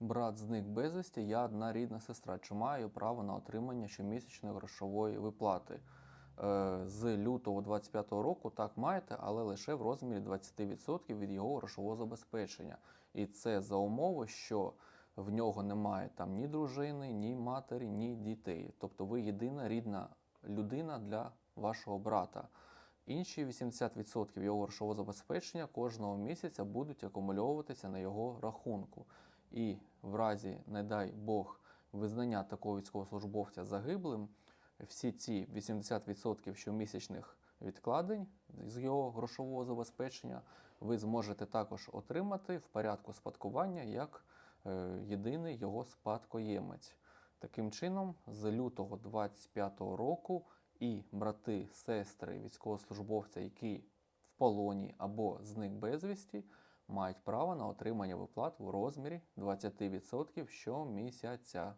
брат зник безвісті, я одна рідна сестра. Чи маю право на отримання щомісячної грошової виплати? Е, З лютого 25-го року так маєте, але лише в розмірі 20% від його грошового забезпечення. І це за умови, що в нього немає там ні дружини, ні матері, ні дітей. Тобто ви єдина рідна людина для вашого брата. Інші 80% його грошового забезпечення кожного місяця будуть акумульовуватися на його рахунку. І в разі, не дай Бог, визнання такого військовослужбовця загиблим, всі ці 80% щомісячних відкладень з його грошового забезпечення ви зможете також отримати в порядку спадкування як е, єдиний його спадкоємець. Таким чином, з лютого 25 року і брати, сестри військовослужбовця, які в полоні або зник безвісті, мають право на отримання виплат у розмірі 20% щомісяця.